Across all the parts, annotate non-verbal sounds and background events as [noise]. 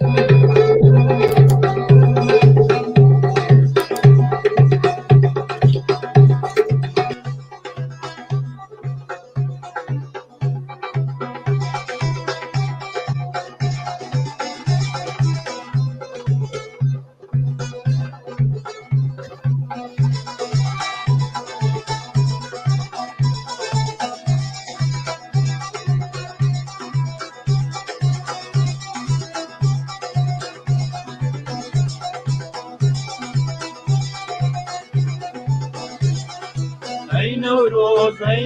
Amém.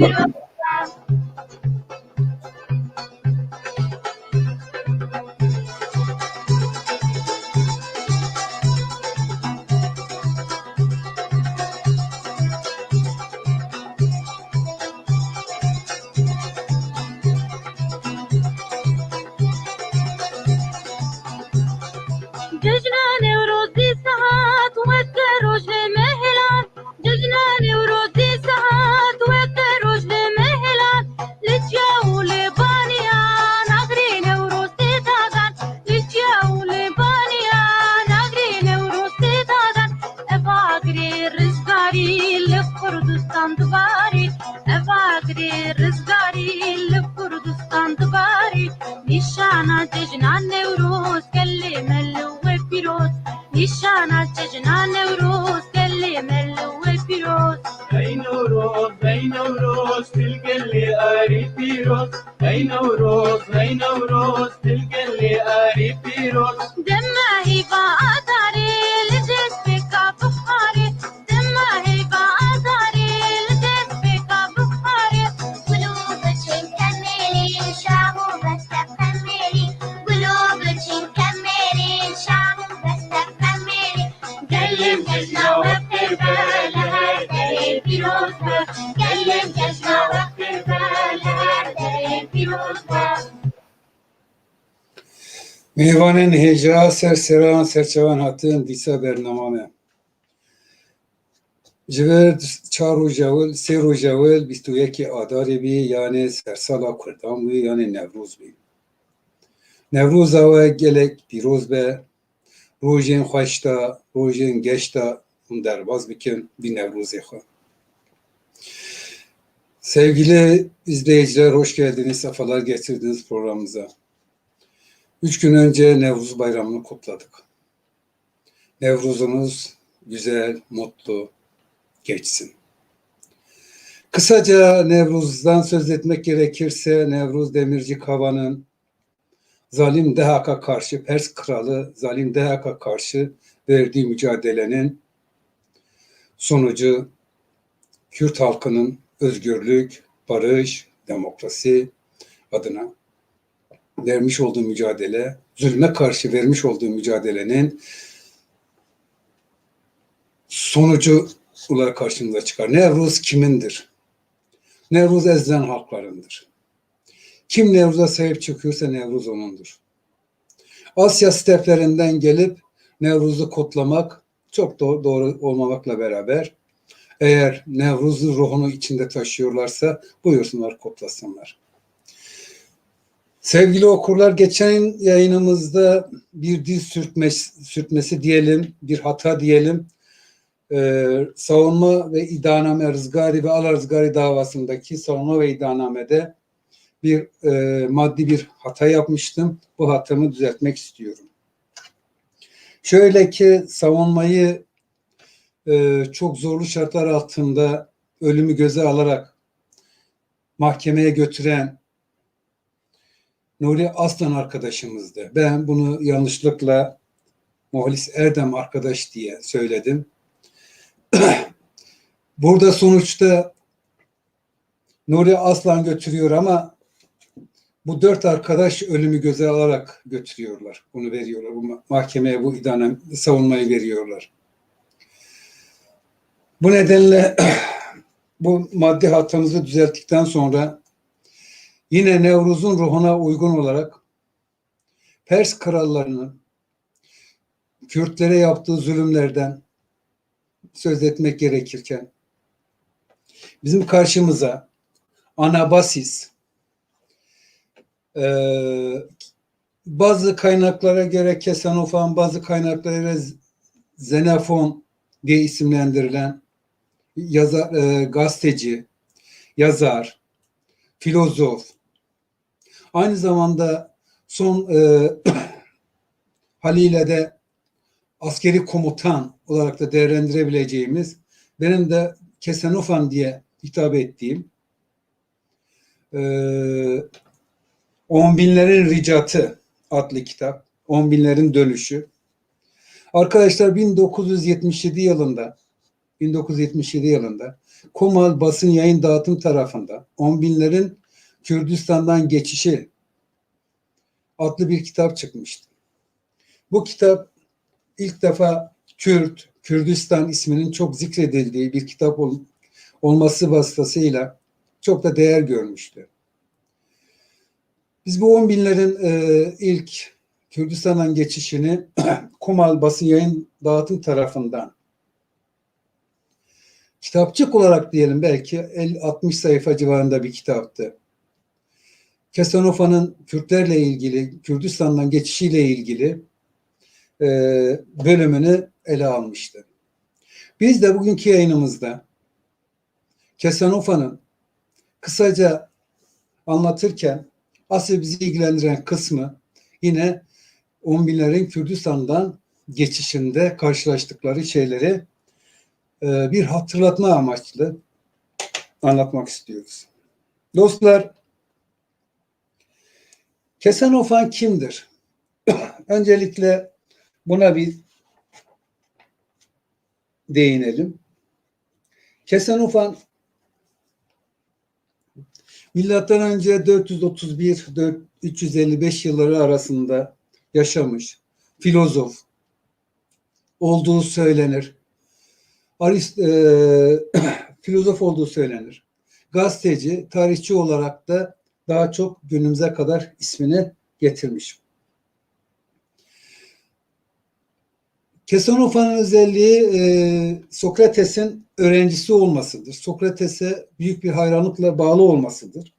Yeah. إشانة جنان نوروز قلي ملو بيروز أي نوروز أي نوروز تلقى اللي قريب بيروز أي نوروز أي نوروز تلقى اللي قريب بيروز Mêvanên hêja ser seran serçevan hatin dîsa bernamame. Ji ber çar rojewil, sê rojewil bîst û yekê Adarê bî yanê sersala Kurdan bû yanê Nevrûz bû. Nevroza we gelek pîroz be, rojên xweş da, rojên geş da bikin bi Nevrozê xwe. Sevgili izleyiciler hoş geldiniz, sefalar getirdiniz programımıza. Üç gün önce Nevruz Bayramı'nı kutladık. Nevruz'umuz güzel, mutlu geçsin. Kısaca Nevruz'dan söz etmek gerekirse Nevruz Demirci Kava'nın zalim Dehak'a karşı, Pers kralı zalim Dehak'a karşı verdiği mücadelenin sonucu Kürt halkının özgürlük, barış, demokrasi adına vermiş olduğu mücadele, zulme karşı vermiş olduğu mücadelenin sonucu olarak karşımıza çıkar. Nevruz kimindir? Nevruz ezilen halklarındır. Kim Nevruz'a sahip çıkıyorsa Nevruz onundur. Asya steplerinden gelip Nevruz'u kutlamak çok doğru, doğru olmamakla beraber eğer Nevruz'un ruhunu içinde taşıyorlarsa buyursunlar kutlasınlar. Sevgili okurlar geçen yayınımızda bir dil sürtmesi, sürtmesi diyelim, bir hata diyelim. Ee, savunma ve iddianame Rızgari ve Al Rızgari davasındaki savunma ve iddianamede bir e, maddi bir hata yapmıştım. Bu hatamı düzeltmek istiyorum. Şöyle ki savunmayı e, çok zorlu şartlar altında ölümü göze alarak mahkemeye götüren Nuri Aslan arkadaşımızdı. Ben bunu yanlışlıkla Muhalis Erdem arkadaş diye söyledim. [clears throat] Burada sonuçta Nuri Aslan götürüyor ama bu dört arkadaş ölümü göze alarak götürüyorlar. Bunu veriyorlar. Bu ma- mahkemeye bu idame savunmayı veriyorlar. Bu nedenle [clears throat] bu maddi hatamızı düzelttikten sonra yine Nevruz'un ruhuna uygun olarak Pers krallarının Kürtlere yaptığı zulümlerden söz etmek gerekirken bizim karşımıza Anabasis eee, bazı kaynaklara göre Kesanofan, bazı kaynaklara göre Z- Xenofon diye isimlendirilen yazar, eee, gazeteci, yazar, filozof, aynı zamanda son [coughs] eee haliyle de askeri komutan olarak da değerlendirebileceğimiz benim de Kesenofan diye hitap ettiğim eee On Binlerin Ricatı adlı kitap. On Binlerin Dönüşü. Arkadaşlar 1977 yılında 1977 yılında Komal Basın Yayın Dağıtım tarafında On Binlerin Kürdistan'dan Geçişi adlı bir kitap çıkmıştı. Bu kitap ilk defa Kürt, Kürdistan isminin çok zikredildiği bir kitap ol- olması vasıtasıyla çok da değer görmüştü. Biz bu on binlerin e, ilk Kürdistan'dan geçişini [clears throat] Kumal Basın Yayın Dağıtım tarafından kitapçık olarak diyelim belki 50-60 sayfa civarında bir kitaptı. Kesanofa'nın Kürtlerle ilgili, Kürdistan'dan geçişiyle ilgili e, bölümünü ele almıştı. Biz de bugünkü yayınımızda Kesanofa'nın kısaca anlatırken asıl bizi ilgilendiren kısmı yine on binlerin Kürdistan'dan geçişinde karşılaştıkları şeyleri e, bir hatırlatma amaçlı anlatmak istiyoruz. Dostlar, Kesenofan kimdir? [coughs] Öncelikle buna bir değinelim. Kesenofan Milattan önce 431-355 yılları arasında yaşamış filozof olduğu söylenir. Arist, e, [coughs] filozof olduğu söylenir. Gazeteci, tarihçi olarak da daha çok günümüze kadar ismini getirmiş. Kesanofa'nın özelliği e, Sokrates'in öğrencisi olmasıdır. Sokrates'e büyük bir hayranlıkla bağlı olmasıdır.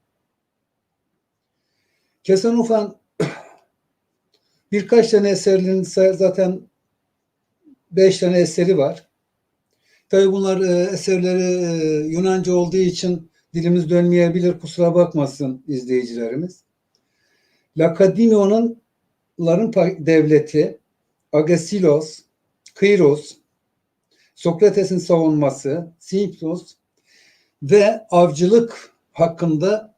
Kesanofan [clears throat] birkaç tane eserlerin zaten beş tane eseri var. Tabi bunlar e, eserleri e, Yunanca olduğu için dilimiz dönmeyebilir kusura bakmasın izleyicilerimiz. Lakadimion'un devleti Agesilos, Kairos, Sokrates'in savunması, Simplos ve avcılık hakkında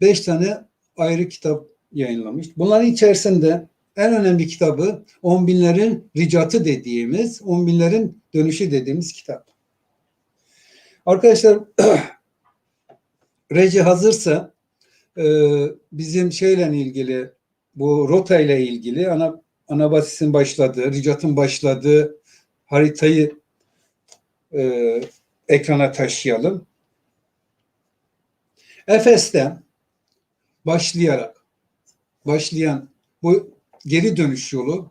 beş tane ayrı kitap yayınlamış. Bunların içerisinde en önemli kitabı On Binlerin Ricatı dediğimiz, On Binlerin Dönüşü dediğimiz kitap. Arkadaşlar [clears throat] Reci hazırsa e, bizim şeyle ilgili bu rota ile ilgili ana Anabasis'in başladığı, Ricat'ın başladığı haritayı e, ekrana taşıyalım. Efes'ten başlayarak başlayan bu geri dönüş yolu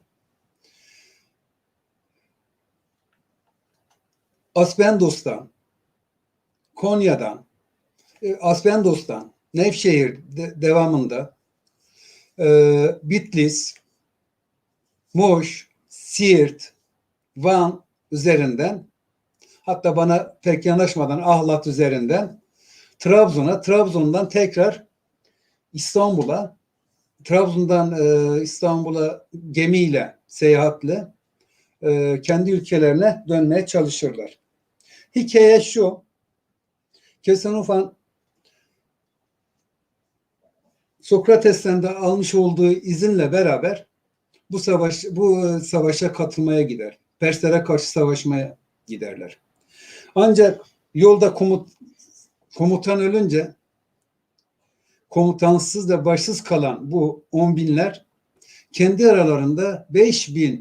Asbendos'tan, Konya'dan, e, Asbendos'tan, Nevşehir de, devamında e, Bitlis, Muş, Siirt, Van üzerinden hatta bana pek yanaşmadan Ahlat üzerinden Trabzon'a, Trabzon'dan tekrar İstanbul'a, Trabzon'dan e, İstanbul'a gemiyle, seyahatle e, kendi ülkelerine dönmeye çalışırlar. Hikaye şu, Kesanofan Sokrates'ten de almış olduğu izinle beraber bu savaş bu savaşa katılmaya gider. Perslere karşı savaşmaya giderler. Ancak yolda komut, komutan ölünce komutansız ve başsız kalan bu on binler kendi aralarında beş bin,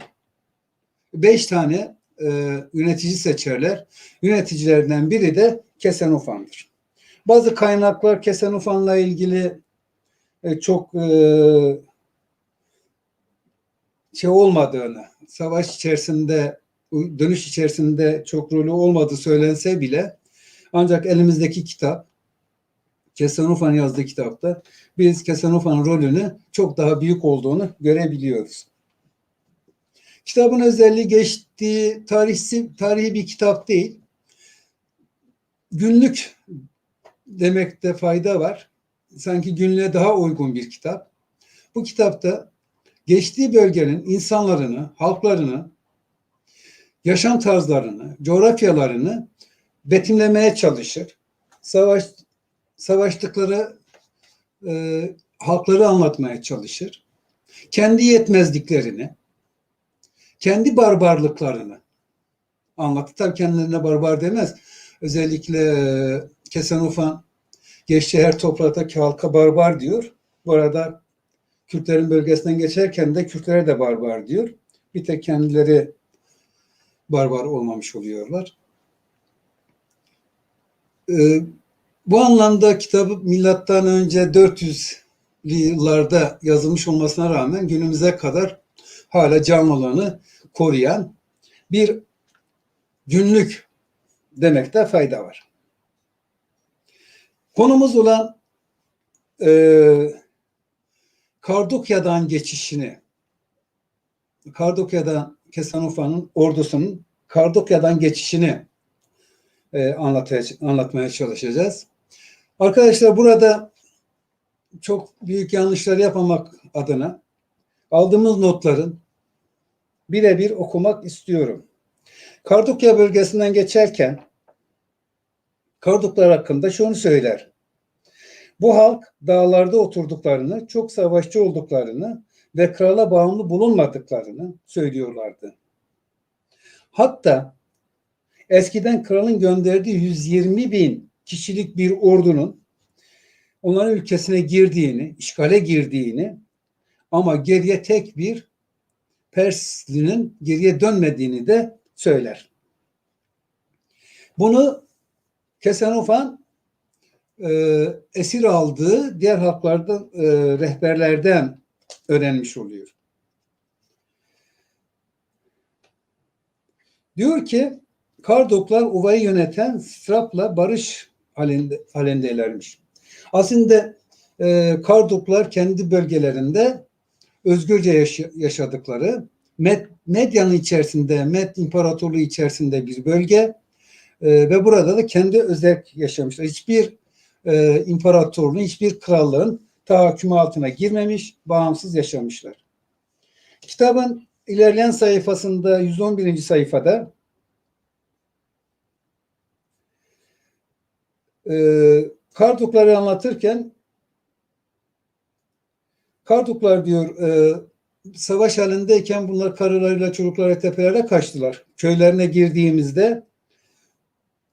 beş tane e, yönetici seçerler. Yöneticilerden biri de Kesenofan'dır. Bazı kaynaklar Kesenofan'la ilgili e, çok e, şey olmadığını, savaş içerisinde, dönüş içerisinde çok rolü olmadığı söylense bile ancak elimizdeki kitap, Kesenofan yazdığı kitapta biz Kesenofa'nın rolünü çok daha büyük olduğunu görebiliyoruz. Kitabın özelliği geçtiği tarihsi, tarihi bir kitap değil. Günlük demekte fayda var. Sanki günlüğe daha uygun bir kitap. Bu kitapta geçtiği bölgenin insanlarını, halklarını, yaşam tarzlarını, coğrafyalarını betimlemeye çalışır. Savaş savaştıkları e, halkları anlatmaya çalışır. Kendi yetmezliklerini, kendi barbarlıklarını anlattı. Tabii kendilerine barbar demez. Özellikle e, Kesenofan geçtiği her topraktaki halka barbar diyor. Bu arada Kürtlerin bölgesinden geçerken de Kürtlere de barbar diyor. Bir tek kendileri barbar olmamış oluyorlar. Ee, bu anlamda kitabı milattan önce 400'lü yıllarda yazılmış olmasına rağmen günümüze kadar hala canlılığını koruyan bir günlük demekte fayda var. Konumuz olan e, Kardukya'dan geçişini, Kardukya'dan Kesanofa'nın ordusunun Kardukya'dan geçişini e, anlatmaya, anlatmaya çalışacağız. Arkadaşlar burada çok büyük yanlışlar yapmamak adına aldığımız notların birebir okumak istiyorum. Kardukya bölgesinden geçerken Karduklar hakkında şunu söyler. Bu halk dağlarda oturduklarını, çok savaşçı olduklarını ve krala bağımlı bulunmadıklarını söylüyorlardı. Hatta eskiden kralın gönderdiği 120 bin kişilik bir ordunun onların ülkesine girdiğini, işgale girdiğini ama geriye tek bir Perslinin geriye dönmediğini de söyler. Bunu Kesenofan e, esir aldığı diğer halklardan, e, rehberlerden öğrenmiş oluyor. Diyor ki Kardoklar Uva'yı yöneten Strap'la barış halinde, halindeylermiş. Aslında e, Kardoklar kendi bölgelerinde özgürce yaşa, yaşadıkları Med, Medya'nın içerisinde, Med İmparatorluğu içerisinde bir bölge e, ve burada da kendi özel yaşamışlar. Hiçbir e, imparatorluğun, hiçbir krallığın tahakkümü altına girmemiş, bağımsız yaşamışlar. Kitabın ilerleyen sayfasında 111. sayfada e, Kardukları anlatırken Karduklar diyor e, savaş halindeyken bunlar karılarıyla çocuklarla tepelere kaçtılar. Köylerine girdiğimizde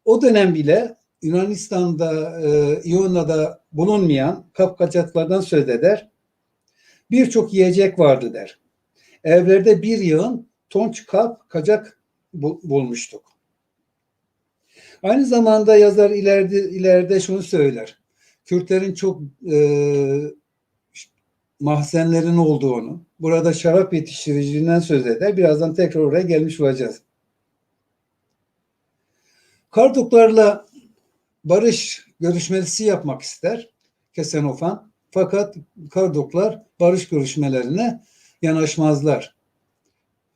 o dönem bile Yunanistan'da, e, İonya'da bulunmayan kapkaçaklardan söz eder. Birçok yiyecek vardı der. Evlerde bir yığın tonç kap kacak bulmuştuk. Aynı zamanda yazar ileride, ileride şunu söyler. Kürtlerin çok e, mahzenlerin olduğunu, burada şarap yetiştiriciliğinden söz eder. Birazdan tekrar oraya gelmiş olacağız. Karduklarla barış görüşmesi yapmak ister Kesenofan. Fakat Karduklar barış görüşmelerine yanaşmazlar.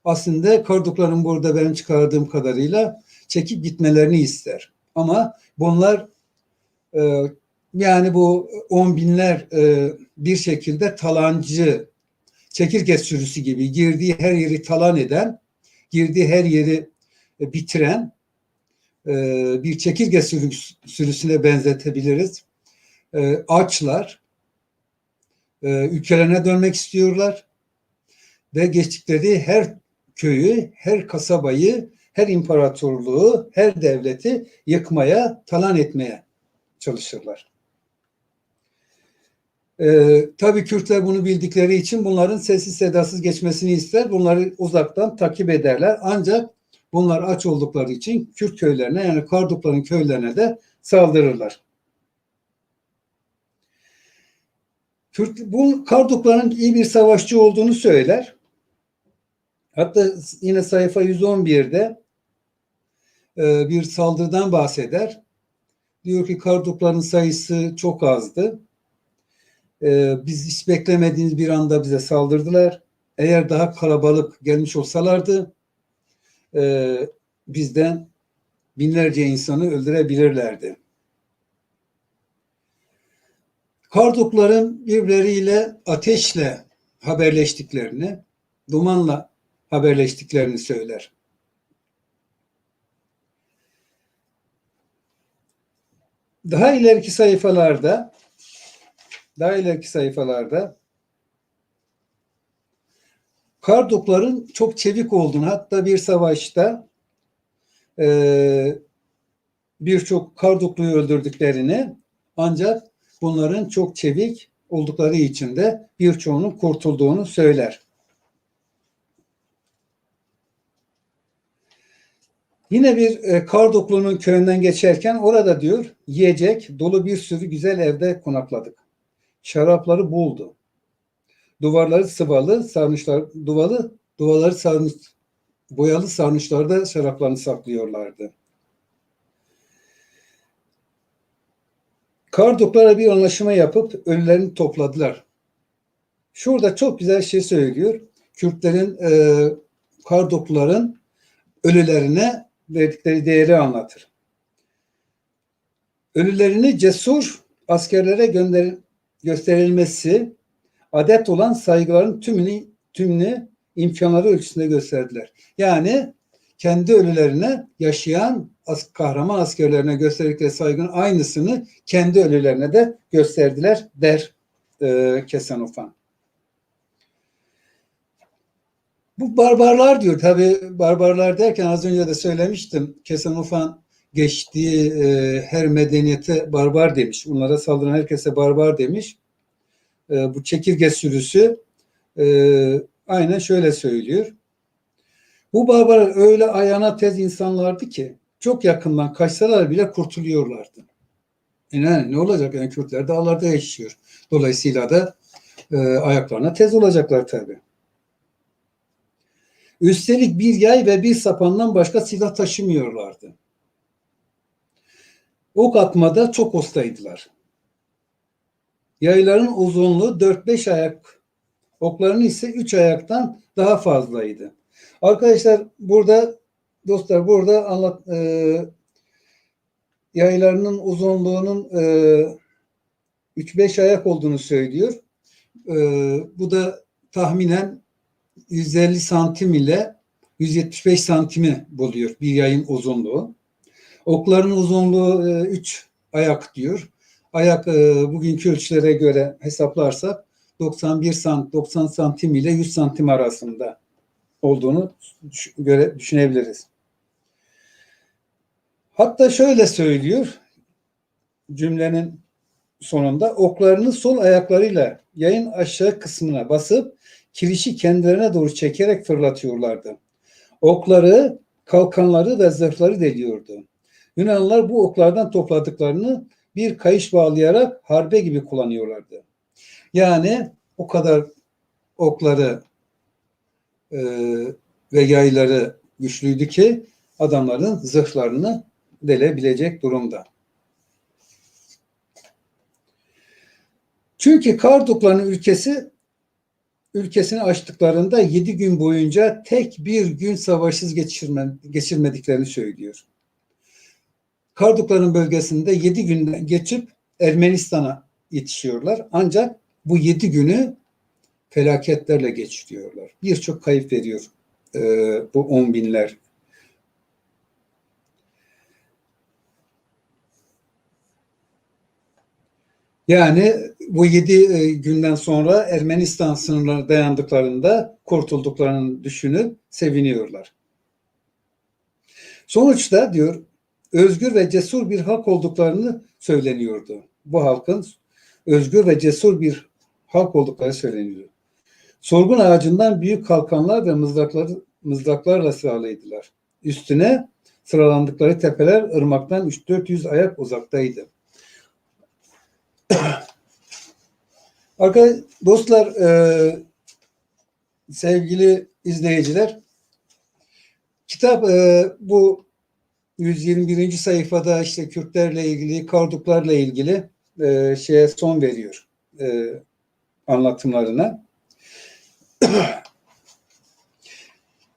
Aslında Kardukların burada benim çıkardığım kadarıyla çekip gitmelerini ister. Ama bunlar e, yani bu on binler e, bir şekilde talancı, çekirge sürüsü gibi girdiği her yeri talan eden, girdiği her yeri e, bitiren bir çekirge sürüsüne benzetebiliriz. E, açlar, e, ülkelerine dönmek istiyorlar ve geçtikleri her köyü, her kasabayı, her imparatorluğu, her devleti yıkmaya, talan etmeye çalışırlar. Ee, tabii Kürtler bunu bildikleri için bunların sessiz sedasız geçmesini ister. Bunları uzaktan takip ederler. Ancak bunlar aç oldukları için Kürt köylerine yani Kardukların köylerine de saldırırlar. Kürt, bu Kardukların iyi bir savaşçı olduğunu söyler. Hatta yine sayfa 111'de e, bir saldırıdan bahseder. Diyor ki Kardukların sayısı çok azdı. E, biz hiç beklemediğimiz bir anda bize saldırdılar. Eğer daha kalabalık gelmiş olsalardı e, bizden binlerce insanı öldürebilirlerdi. Kardukların birbirleriyle ateşle haberleştiklerini, dumanla haberleştiklerini söyler. Daha ileriki sayfalarda daha ileriki sayfalarda Kardukların çok çevik olduğunu hatta bir savaşta e, birçok Kardukluyu öldürdüklerini ancak bunların çok çevik oldukları için de birçoğunun kurtulduğunu söyler. Yine bir e, Karduklu'nun köyünden geçerken orada diyor yiyecek dolu bir sürü güzel evde konakladık. Şarapları buldu. Duvarları sıvalı, sarnıçlar duvalı, duvarları sarnıç, boyalı sarnıçlarda şaraplarını saklıyorlardı. Karduklara bir anlaşma yapıp ölülerini topladılar. Şurada çok güzel şey söylüyor. Kürtlerin, e, Kardukluların ölülerine verdikleri değeri anlatır. Ölülerini cesur askerlere gönder gösterilmesi adet olan saygıların tümünü tümünü imkanları ölçüsünde gösterdiler. Yani kendi ölülerine yaşayan as kahraman askerlerine gösterdikleri saygının aynısını kendi ölülerine de gösterdiler der e, Kesenofan. Bu barbarlar diyor. Tabi barbarlar derken az önce de söylemiştim. Kesenofan geçtiği e, her medeniyete barbar demiş. Onlara saldıran herkese barbar demiş. E, bu çekirge sürüsü e, aynen şöyle söylüyor. Bu barbar öyle ayağına tez insanlardı ki çok yakından kaçsalar bile kurtuluyorlardı. Yani ne olacak? Yani Kürtler dağlarda yaşıyor. Dolayısıyla da e, ayaklarına tez olacaklar tabii. Üstelik bir yay ve bir sapandan başka silah taşımıyorlardı. Ok atmada çok ustaydılar. Yayların uzunluğu 4-5 ayak, okların ise 3 ayaktan daha fazlaydı. Arkadaşlar burada dostlar burada anlat e, yaylarının uzunluğunun e, 3-5 ayak olduğunu söylüyor. E, bu da tahminen 150 santim ile 175 santimi buluyor bir yayın uzunluğu. Okların uzunluğu 3 ayak diyor. Ayak e, bugünkü ölçülere göre hesaplarsak 91 sant 90 santim ile 100 santim arasında olduğunu göre düşünebiliriz. Hatta şöyle söylüyor cümlenin sonunda oklarını sol ayaklarıyla yayın aşağı kısmına basıp kirişi kendilerine doğru çekerek fırlatıyorlardı. Okları, kalkanları ve zırhları deliyordu. Yunanlılar bu oklardan topladıklarını bir kayış bağlayarak harbe gibi kullanıyorlardı. Yani o kadar okları e, ve yayları güçlüydü ki adamların zırhlarını delebilecek durumda. Çünkü Kardukların ülkesi ülkesini açtıklarında yedi gün boyunca tek bir gün savaşsız geçirme, geçirmediklerini söylüyor. Kardukların bölgesinde yedi gün geçip Ermenistan'a yetişiyorlar. Ancak bu yedi günü felaketlerle geçiriyorlar. Birçok kayıp veriyor e, bu on binler. Yani bu yedi e, günden sonra Ermenistan sınırlarına dayandıklarında kurtulduklarını düşünüp seviniyorlar. Sonuçta diyor özgür ve cesur bir halk olduklarını söyleniyordu. Bu halkın özgür ve cesur bir halk oldukları söyleniyor. Sorgun ağacından büyük kalkanlar ve mızraklar, mızraklarla sıralıydılar. Üstüne sıralandıkları tepeler ırmaktan 3-400 ayak uzaktaydı. [clears throat] Arkadaşlar, dostlar, e, sevgili izleyiciler, kitap e, bu 121. sayfada işte Kürtlerle ilgili, Karduklarla ilgili e, şeye son veriyor e, anlatımlarına. [clears throat]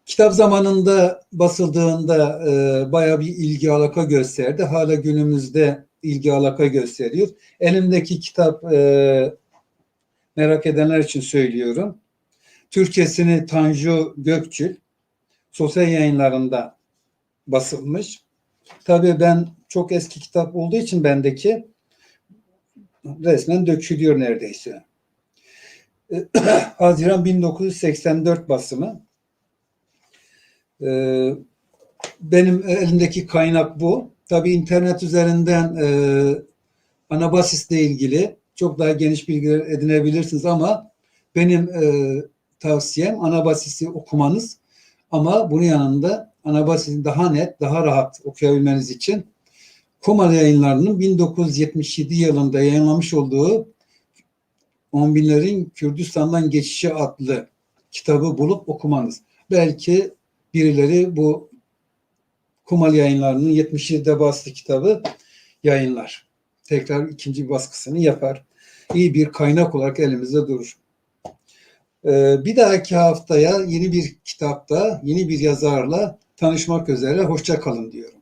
Kitap zamanında basıldığında e, bayağı bir ilgi alaka gösterdi. Hala günümüzde ilgi alaka gösteriyor. Elimdeki kitap e, merak edenler için söylüyorum. Türkçesini Tanju Gökçül sosyal yayınlarında basılmış. Tabii ben çok eski kitap olduğu için bendeki resmen dökülüyor neredeyse. [clears throat] Haziran 1984 basımı. Ee, benim elimdeki kaynak bu. Tabii internet üzerinden e, Anabasis'le ilgili çok daha geniş bilgiler edinebilirsiniz ama benim e, tavsiyem Anabasis'i okumanız ama bunun yanında Anabasis'i daha net, daha rahat okuyabilmeniz için Komal yayınlarının 1977 yılında yayınlamış olduğu On binlerin Kürdistan'dan geçişi adlı kitabı bulup okumanız. Belki birileri bu Kumal yayınlarının 77'de bastığı kitabı yayınlar. Tekrar ikinci baskısını yapar. İyi bir kaynak olarak elimizde durur. Ee, bir dahaki haftaya yeni bir kitapta, yeni bir yazarla Tanışmak üzere, hoşça kalın diyorum.